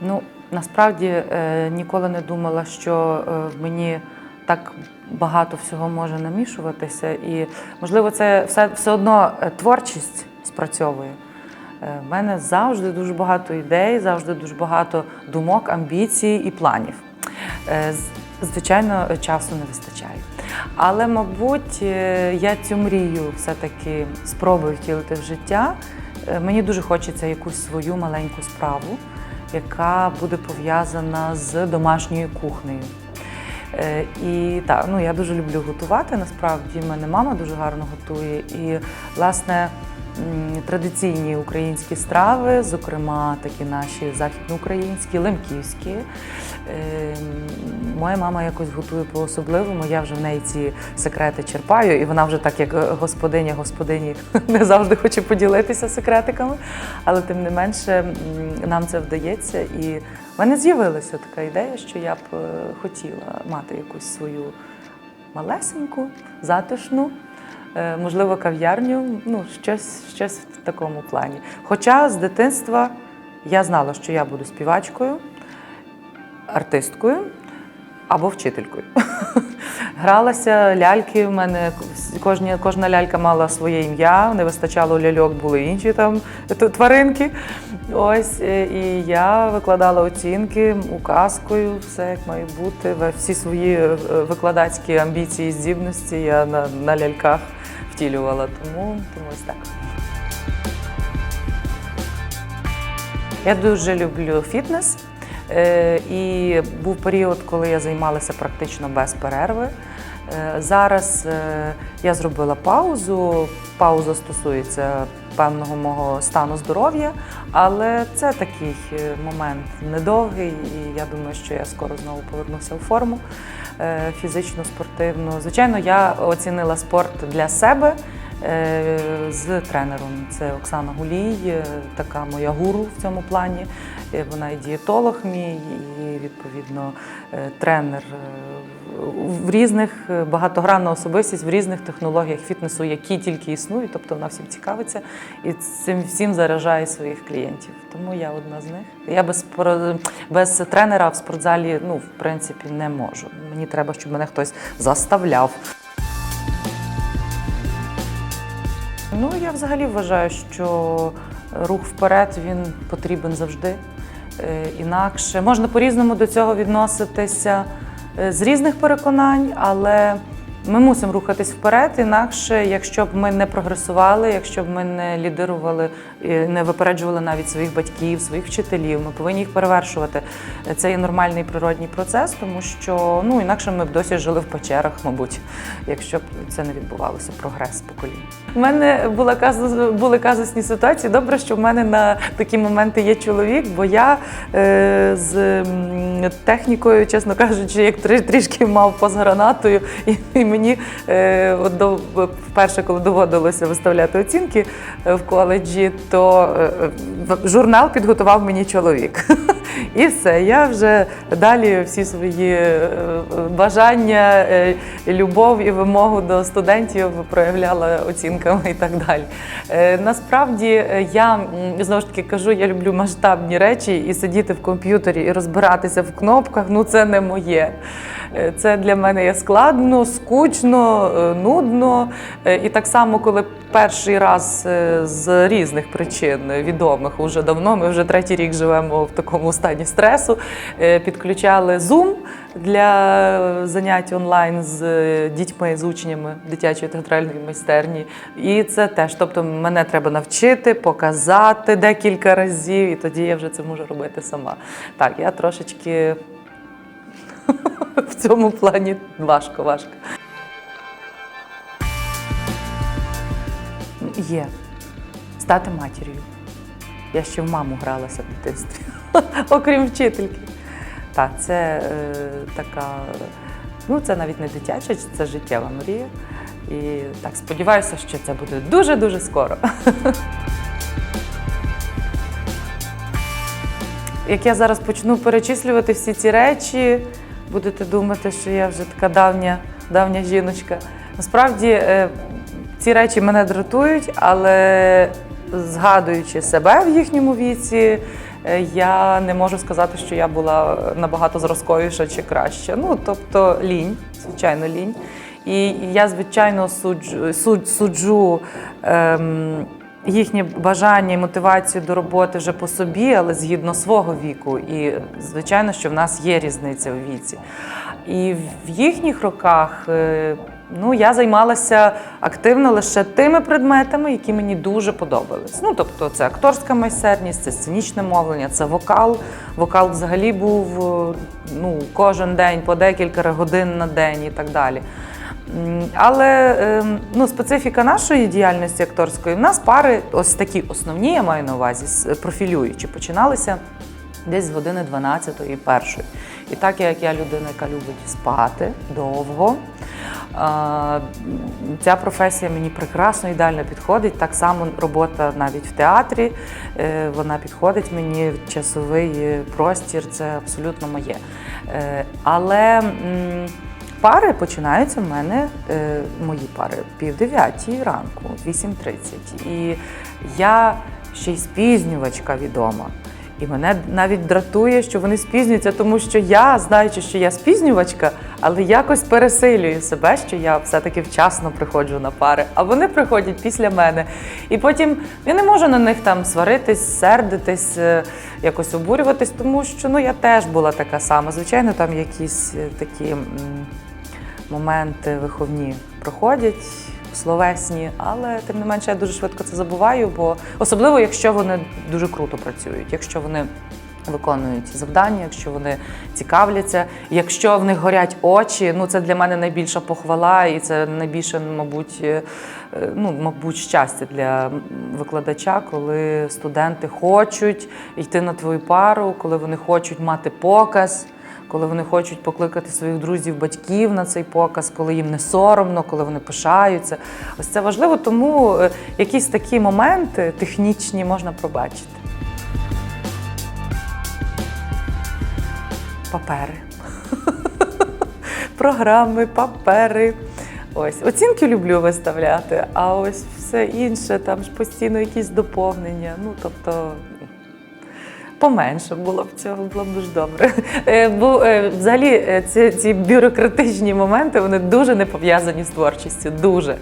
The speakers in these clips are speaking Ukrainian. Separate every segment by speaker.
Speaker 1: Ну, насправді е, ніколи не думала, що е, мені так багато всього може намішуватися. І, можливо, це все, все одно е, творчість спрацьовує. В мене завжди дуже багато ідей, завжди дуже багато думок, амбіцій і планів. Звичайно, часу не вистачає. Але, мабуть, я цю мрію все-таки спробую втілити в життя. Мені дуже хочеться якусь свою маленьку справу, яка буде пов'язана з домашньою кухнею. Е, І так, ну я дуже люблю готувати. Насправді в мене мама дуже гарно готує. І, власне, традиційні українські страви, зокрема такі наші західноукраїнські, лемківські. Е, Моя мама якось готує по-особливому. Я вже в неї ці секрети черпаю, і вона вже так, як господиня господині, не завжди хоче поділитися секретиками. Але тим не менше нам це вдається. І в мене з'явилася така ідея, що я б е, хотіла мати якусь свою малесеньку, затишну, е, можливо, кав'ярню, ну, щось, щось в такому плані. Хоча з дитинства я знала, що я буду співачкою, артисткою або вчителькою. Гралася ляльки. В мене кожна, кожна лялька мала своє ім'я, не вистачало ляльок, були інші там тваринки. Ось е, і я викладала оцінки указкою, все як має бути. Всі свої е, викладацькі амбіції, здібності я на, на ляльках втілювала. Тому, тому ось так. Я дуже люблю фітнес. Е, І був період, коли я займалася практично без перерви. Е, Зараз е, я зробила паузу. Пауза стосується певного мого стану здоров'я, але це такий момент недовгий, і я думаю, що я скоро знову повернуся у форму фізичну, спортивну. Звичайно, я оцінила спорт для себе. Е, з тренером. Це Оксана Гулій, е, така моя гуру в цьому плані. Е, Вона і дієтолог мій, і відповідно е, тренер е, в різних е, багатогранна особистість в різних технологіях фітнесу, які тільки існують. Тобто вона всім цікавиться і цим всім заражає своїх клієнтів. Тому я одна з них. Я без без тренера в спортзалі, ну в принципі, не можу. Мені треба, щоб мене хтось заставляв. Ну, я взагалі вважаю, що рух вперед він потрібен завжди. Е, Інакше можна по-різному до цього відноситися е, з різних переконань, але ми мусимо рухатись вперед. Інакше, якщо б ми не прогресували, якщо б ми не лідирували, не випереджували навіть своїх батьків, своїх вчителів, ми повинні їх перевершувати. Це є нормальний природній процес, тому що ну інакше ми б досі жили в печерах, мабуть, якщо б це не відбувалося, прогрес поколінь. У мене була казус, були казусні ситуації. Добре, що в мене на такі моменти є чоловік, бо я е, з технікою, чесно кажучи, як трі- трішки мав поз гранатою, і, і мені е, вперше, коли доводилося виставляти оцінки е, в коледжі, то е, журнал підготував мені чоловік. І все, я вже далі всі свої бажання, любов і вимогу до студентів проявляла оцінками і так далі. Насправді я знову ж таки кажу, я люблю масштабні речі і сидіти в комп'ютері і розбиратися в кнопках. Ну це не моє. Це для мене є складно, скучно, е, нудно. Е, І так само, коли перший раз е, з різних причин відомих уже давно, ми вже третій рік живемо в такому стані стресу. Підключали Zoom для занять онлайн з дітьми, з учнями дитячої театральної майстерні. І це теж, тобто, мене треба навчити, показати декілька разів, і тоді я вже це можу робити сама. Так, я трошечки в цьому плані важко, важко. Є. Стати матір'ю. Я ще в маму гралася в дитинстві, окрім вчительки. Так, це е, така, ну це навіть не дитяча, це життєва мрія. І так сподіваюся, що це буде дуже-дуже скоро. Як я зараз почну перечислювати всі ці речі, будете думати, що я вже така давня, давня жіночка. Насправді е, ці речі мене дратують, але згадуючи себе в їхньому віці, е, я не можу сказати, що я була набагато зразковіша чи краще. Ну, тобто лінь, звичайно, лінь. І я, звичайно, суджу, суд- суджу ем, їхнє бажання і мотивацію до роботи вже по собі, але згідно свого віку. І звичайно, що в нас є різниця у віці. І в їхніх роках е, ну, я займалася активно лише тими предметами, які мені дуже подобались. Ну, тобто, це акторська майстерність, це сценічне мовлення, це вокал. Вокал взагалі був е, ну, кожен день по декілька годин на день і так далі. Але ем, ну, специфіка нашої діяльності акторської, в нас пари, ось такі основні, я маю на увазі, профілюючі, починалися десь з години 12-ї, першої. І так як я людина, яка любить спати довго, ця професія мені прекрасно, ідеально підходить. Так само робота навіть в театрі, е, вона підходить мені, часовий е, простір, це абсолютно моє. Е, Але пари починаються в мене, е, мої пари, пів дев'ятій ранку, 8.30. І я ще й спізнювачка відома. І мене навіть дратує, що вони спізнюються, тому що я, знаючи, що я спізнювачка, але якось пересилюю себе, що я все-таки вчасно приходжу на пари, а вони приходять після мене. І потім я не можу на них там сваритись, сердитись, е, якось обурюватись, тому що ну, я теж була така сама. Звичайно, там якісь е, такі моменти виховні проходять. Словесні, але тим не менше я дуже швидко це забуваю, бо особливо якщо вони дуже круто працюють, якщо вони виконують завдання, якщо вони цікавляться, якщо в них горять очі, ну це для мене найбільша похвала, і це найбільше, мабуть, е, ну, мабуть, щастя для викладача, коли студенти хочуть йти на твою пару, коли вони хочуть мати показ коли вони хочуть покликати своїх друзів, батьків на цей показ, коли їм не соромно, коли вони пишаються. Ось це важливо, тому е, якісь такі моменти технічні можна пробачити. Папери. Програми, папери. Ось оцінки люблю виставляти, а ось все інше, там ж постійно якісь доповнення. Ну тобто Поменше було б цього, було б дуже добре. Е, Бо е, взагалі е, ці, ці бюрократичні моменти вони дуже не пов'язані з творчістю. Дуже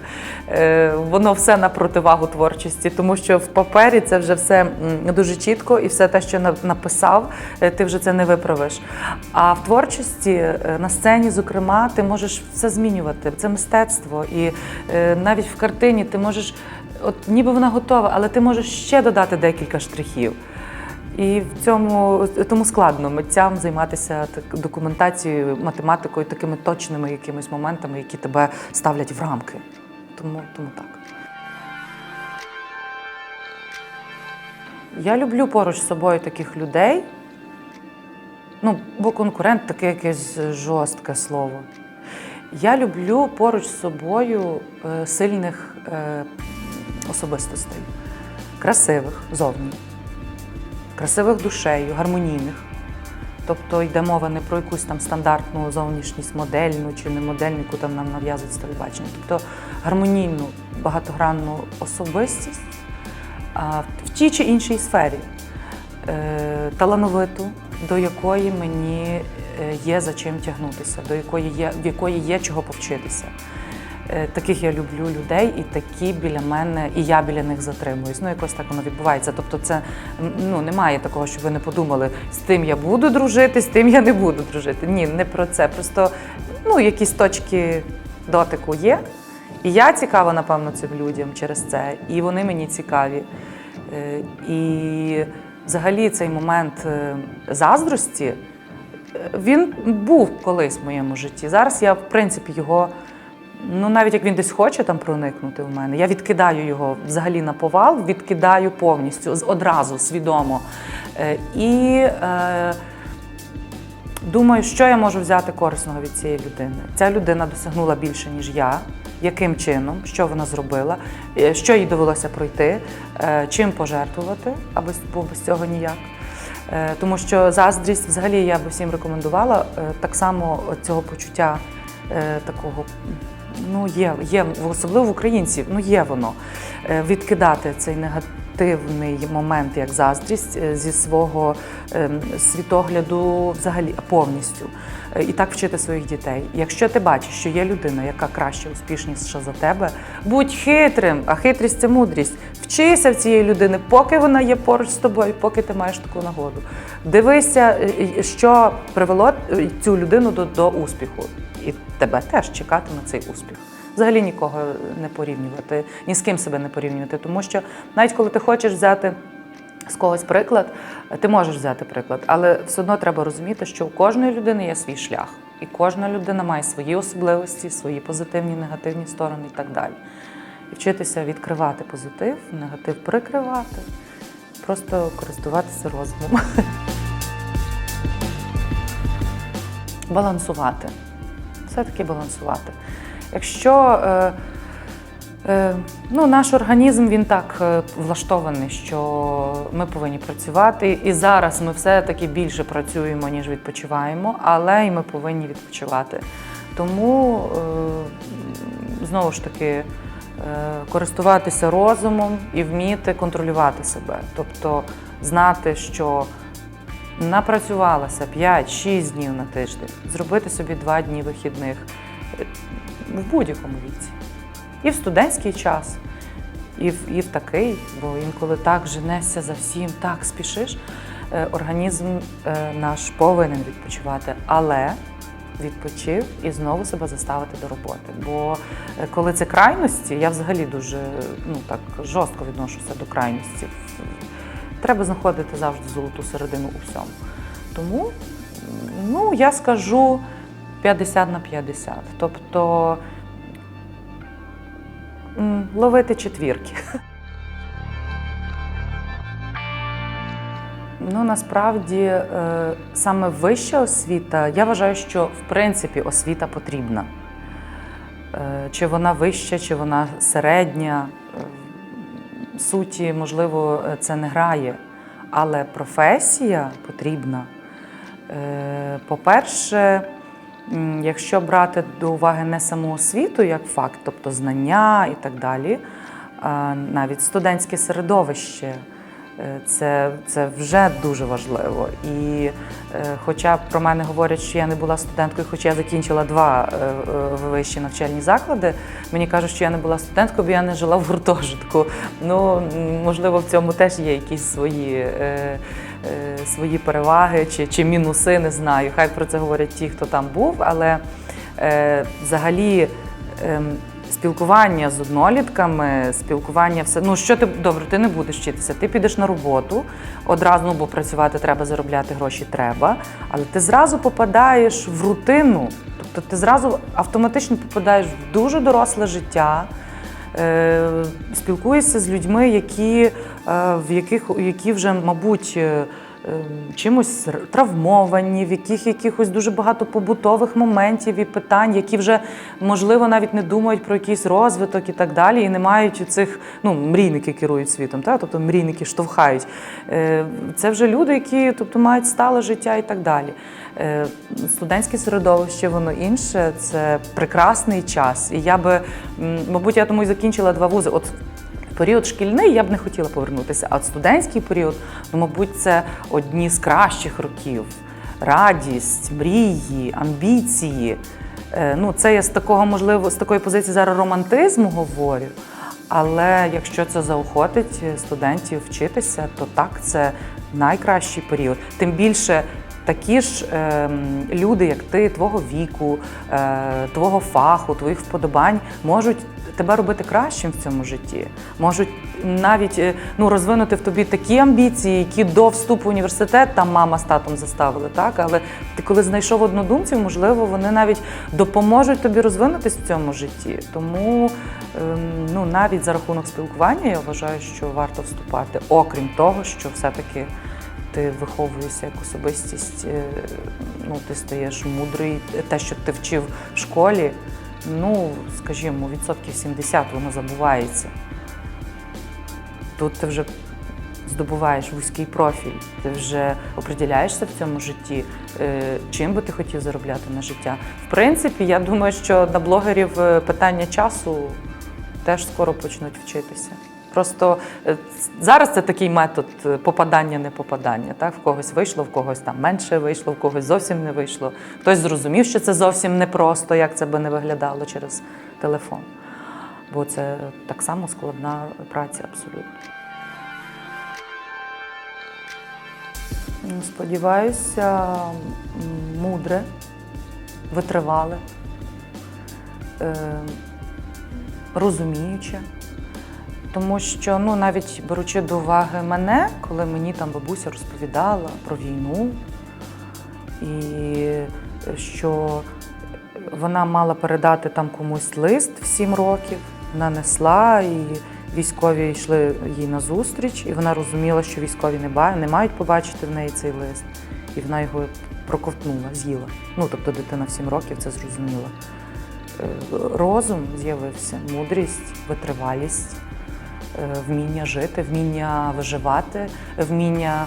Speaker 1: воно все на противагу творчості, тому що в папері це вже все дуже чітко, і все те, що на- написав, ти вже це не виправиш. А в творчості на сцені, зокрема, ти можеш все змінювати. Це мистецтво, і навіть в картині ти можеш, от ніби вона готова, але ти можеш ще додати декілька штрихів. І в цьому тому складно митцям займатися так, документацією, математикою, такими точними якимись моментами, які тебе ставлять в рамки. Тому, тому так. Я люблю поруч з собою таких людей. Ну, бо конкурент таке якесь жорстке слово. Я люблю поруч з собою е, сильних е, особистостей, красивих зовні красивих душею, гармонійних. Тобто йде мова не про якусь там стандартну зовнішність модельну чи не модельну, яку там нам нав'язують з телебачення. Тобто гармонійну, багатогранну особистість в тій чи іншій сфері, е, талановиту, до якої мені е, є за чим тягнутися, до якої є, в якої є чого повчитися. Е, Таких я люблю людей, і такі біля мене, і я біля них затримуюсь. Ну, якось так воно відбувається. Тобто, це ну немає такого, щоб ви не подумали, з тим я буду дружити, з тим я не буду дружити. Ні, не про це. Просто ну, якісь точки дотику є. І я цікава, напевно, цим людям через це, і вони мені цікаві. Е, І взагалі цей момент е, заздрості він був колись в моєму житті. Зараз я, в принципі, його. Ну, навіть як він десь хоче там проникнути в мене, я відкидаю його взагалі на повал, відкидаю повністю, одразу, свідомо. Е, І е, думаю, що я можу взяти корисного від цієї людини. Ця людина досягнула більше, ніж я. Яким чином, що вона зробила, е, що їй довелося пройти, е, чим пожертвувати, аби бо без цього ніяк. Е, Тому що заздрість, взагалі, я би всім рекомендувала е, так само цього почуття е, такого. Ну, є, є, особливо в українців, ну є воно. Е, Відкидати цей негативний момент, як заздрість, е, зі свого ем, світогляду взагалі повністю. Е, І так вчити своїх дітей. Якщо ти бачиш, що є людина, яка краще, успішніша за тебе, будь хитрим, а хитрість це мудрість. Вчися в цієї людини, поки вона є поруч з тобою, поки ти маєш таку нагоду. Дивися, що привело цю людину до, до успіху. Тебе теж чекатиме цей успіх. Взагалі нікого не порівнювати, ні з ким себе не порівнювати. Тому що навіть коли ти хочеш взяти з когось приклад, ти можеш взяти приклад, але все одно треба розуміти, що у кожної людини є свій шлях, і кожна людина має свої особливості, свої позитивні, негативні сторони і так далі. І вчитися відкривати позитив, негатив прикривати, просто користуватися розумом. Балансувати. Все-таки балансувати. Якщо е, е, ну, наш організм він так е, влаштований, що ми повинні працювати, і зараз ми все-таки більше працюємо, ніж відпочиваємо, але й ми повинні відпочивати. Тому знову ж таки користуватися розумом і вміти контролювати себе. Тобто знати, що напрацювалася 5-6 днів на тиждень, зробити собі 2 дні вихідних в будь-якому віці. І в студентський час, і в, і в такий, бо інколи так женешся за всім, так спішиш. Е, Організм е, наш повинен відпочивати, але відпочив і знову себе заставити до роботи. Бо е, коли це крайності, я взагалі дуже ну, так, жорстко відношуся до крайності. Треба знаходити завжди золоту середину у всьому. Тому ну, я скажу 50 на 50. Тобто ловити четвірки. Ну насправді е, саме вища освіта, я вважаю, що в принципі освіта потрібна. Е, Чи вона вища, чи вона середня, суті, можливо, це не грає. Але професія потрібна. Е, По-перше, якщо брати до уваги не саму освіту як факт, тобто знання і так далі, навіть студентське середовище. Е, Це, це вже дуже важливо. І е, хоча про мене говорять, що я не була студенткою, хоча я закінчила два е, вищі навчальні заклади, мені кажуть, що я не була студенткою, бо я не жила в гуртожитку. Ну, можливо, в цьому теж є якісь свої, свої переваги чи, чи мінуси, не знаю. Хай про це говорять ті, хто там був, але взагалі. ем, Спілкування з однолітками, спілкування все. Ну що ти добре, ти не будеш вчитися. Ти підеш на роботу одразу, ну бо працювати треба, заробляти гроші треба. Але ти зразу попадаєш в рутину, тобто ти зразу автоматично попадаєш в дуже доросле життя. Е, спілкуєшся з людьми, які, е, в яких, які вже, мабуть, е, чимось травмовані, в яких якихось дуже багато побутових моментів і питань, які вже можливо навіть не думають про якийсь розвиток і так далі, і не мають цих ну, мрійники керують світом, та? тобто мрійники штовхають. Е, Це вже люди, які тобто, мають стале життя і так далі. Е, Студентське середовище, воно інше, це прекрасний час. І я би, мабуть, я тому і закінчила два вузи. От період шкільний я б не хотіла повернутися, а от студентський період, ну, мабуть, це одні з кращих років. Радість, мрії, амбіції. Е, Ну, це я з такого, можливо, з такої позиції зараз романтизму говорю. Але якщо це заохотить студентів вчитися, то так, це найкращий період. Тим більше такі ж ем, люди, як ти, твого віку, е, твого фаху, твоїх вподобань, можуть тебе робити кращим в цьому житті. Можуть навіть е, ну, розвинути в тобі такі амбіції, які до вступу в університет там мама з татом заставили. Так? Але ти коли знайшов однодумців, можливо, вони навіть допоможуть тобі розвинутись в цьому житті. Тому ем, ну, навіть за рахунок спілкування я вважаю, що варто вступати, окрім того, що все-таки ти виховуєшся як особистість, е, ну, ти стаєш мудрий. Те, що ти вчив в школі, ну, скажімо, відсотків 70 воно забувається. Тут ти вже здобуваєш вузький профіль, ти вже оприділяєшся в цьому житті, е, чим би ти хотів заробляти на життя. В принципі, я думаю, що на блогерів е, питання часу теж скоро почнуть вчитися. Просто е, зараз це такий метод е, попадання, не попадання. Так? В когось вийшло, в когось там менше вийшло, в когось зовсім не вийшло. Хтось зрозумів, що це зовсім непросто, як це би не виглядало через телефон. Бо це так само складна праця абсолютно. Ну, Сподіваюся, мудре, витривале, е, розуміюче. Тому що, ну, навіть беручи до уваги мене, коли мені там бабуся розповідала про війну, і що вона мала передати там комусь лист в сім років, вона несла, і військові йшли їй на зустріч, і вона розуміла, що військові не, не мають побачити в неї цей лист. І вона його проковтнула, з'їла. Ну, тобто дитина в сім років це зрозуміла. Е, Розум з'явився, мудрість, витривалість, вміння жити, вміння виживати, вміння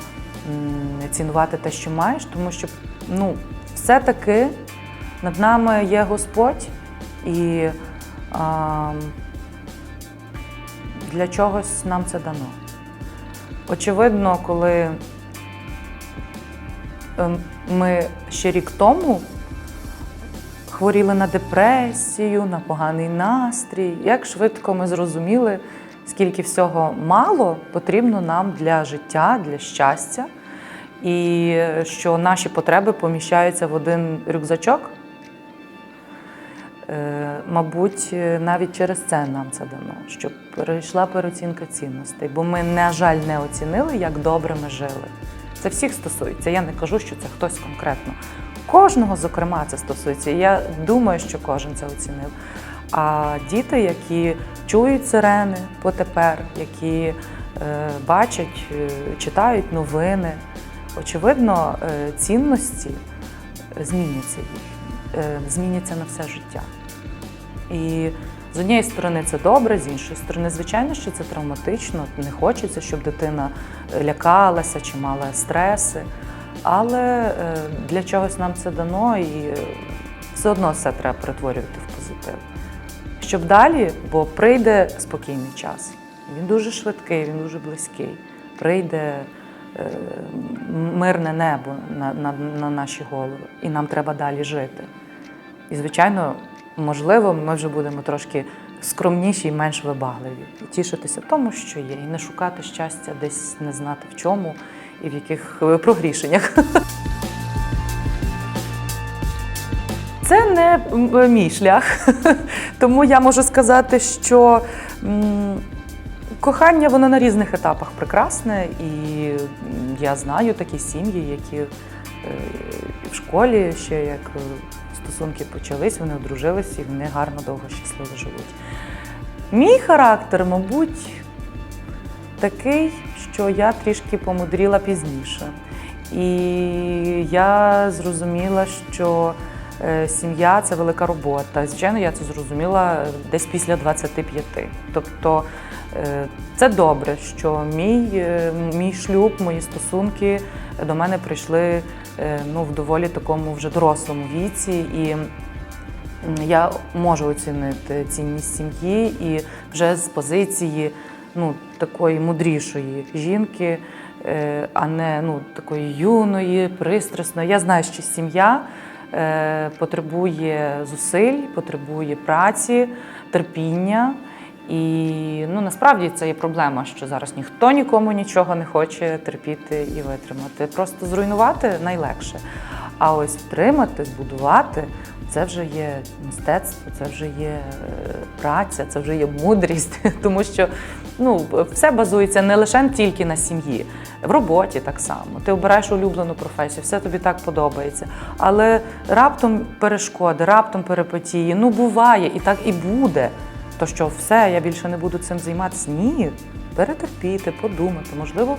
Speaker 1: цінувати те, що маєш, тому що ну, все-таки над нами є Господь, і а, для чогось нам це дано. Очевидно, коли ем, ми ще рік тому хворіли на депресію, на поганий настрій, як швидко ми зрозуміли, скільки всього мало потрібно нам для життя, для щастя, і що наші потреби поміщаються в один рюкзачок. Е, Мабуть, навіть через це нам це дано, щоб перейшла переоцінка цінностей, бо ми, на жаль, не оцінили, як добре ми жили. Це всіх стосується. Я не кажу, що це хтось конкретно. Кожного, зокрема, це стосується. Я думаю, що кожен це оцінив. А діти, які чують сирени потепер, які е, бачать, е, читають новини, очевидно, е, цінності зміняться їх, зміняться на все життя. І з однієї сторони це добре, з іншої сторони, звичайно, що це травматично. Не хочеться, щоб дитина лякалася чи мала стреси. Але для чогось нам це дано, і все одно все треба перетворювати в позитив. Щоб далі, бо прийде спокійний час. Він дуже швидкий, він дуже близький. Прийде е, мирне небо на, на, на наші голови, і нам треба далі жити. І, звичайно, можливо, ми вже будемо трошки скромніші і менш вибагливі. І тішитися тому, що є, і не шукати щастя десь не знати в чому і в яких е, прогрішеннях. Це не мій шлях, тому я можу сказати, що кохання воно на різних етапах прекрасне, і я знаю такі сім'ї, які е, в школі ще як е, стосунки почались, вони одружилися і вони гарно довго щасливо живуть. Мій характер, мабуть, такий, що я трішки помудріла пізніше. І я зрозуміла, що е, сім'я це велика робота. Звичайно, я це зрозуміла десь після 25. Тобто е, це добре, що мій, е, мій шлюб, мої стосунки до мене прийшли е, ну, в доволі такому вже дорослому віці. І я можу оцінити цінність сім'ї і вже з позиції ну, такої мудрішої жінки, е, а не ну, такої юної, пристрасної. Я знаю, що сім'я е, потребує зусиль, потребує праці, терпіння. І ну, насправді це є проблема, що зараз ніхто нікому нічого не хоче терпіти і витримати. Просто зруйнувати найлегше. А ось втримати, збудувати це вже є мистецтво, це вже є е, праця, це вже є мудрість, тому що ну, все базується не лише тільки на сім'ї, в роботі так само. Ти обираєш улюблену професію, все тобі так подобається. Але раптом перешкоди, раптом перипетії, ну буває, і так і буде. То що все, я більше не буду цим займатися. Ні, перетерпіти, подумати, можливо,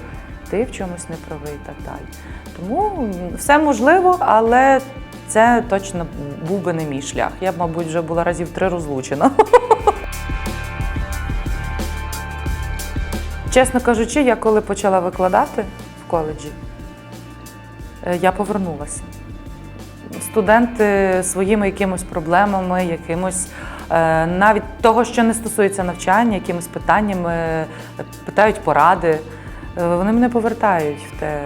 Speaker 1: ти в чомусь не правий так далі. Тому все можливо, але це точно був би не мій шлях. Я б, мабуть, вже була разів три розлучена. Чесно кажучи, я коли почала викладати в коледжі, е, я повернулася. Студенти своїми якимось проблемами, якимось Е, Навіть того, що не стосується навчання, якимись питаннями, е, питають поради. Е, Вони мене повертають в те,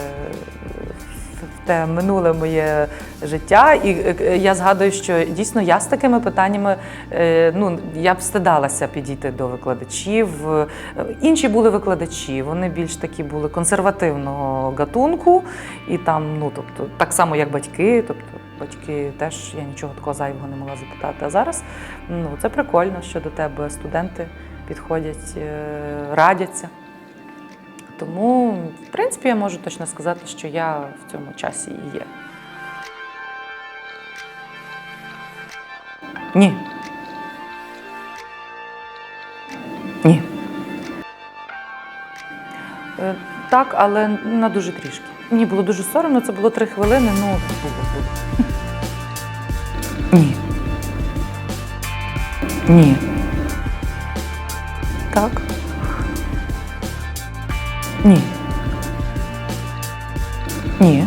Speaker 1: те минуле моє життя. І я згадую, що дійсно я з такими питаннями ну, я б стидалася підійти до викладачів. Інші були викладачі, вони більш такі були консервативного гатунку, і там, ну тобто, так само, як батьки. Тобто, батьки теж я нічого такого зайвого не могла запитати. А зараз ну, це прикольно, що до тебе студенти підходять, е, радяться. Тому, в принципі, я можу точно сказати, що я в цьому часі і є. Ні. Ні. Е, Так, але на дуже трішки. Мені було дуже соромно, це було три хвилини, ну було, було. Ні. Так. Ні. Ні.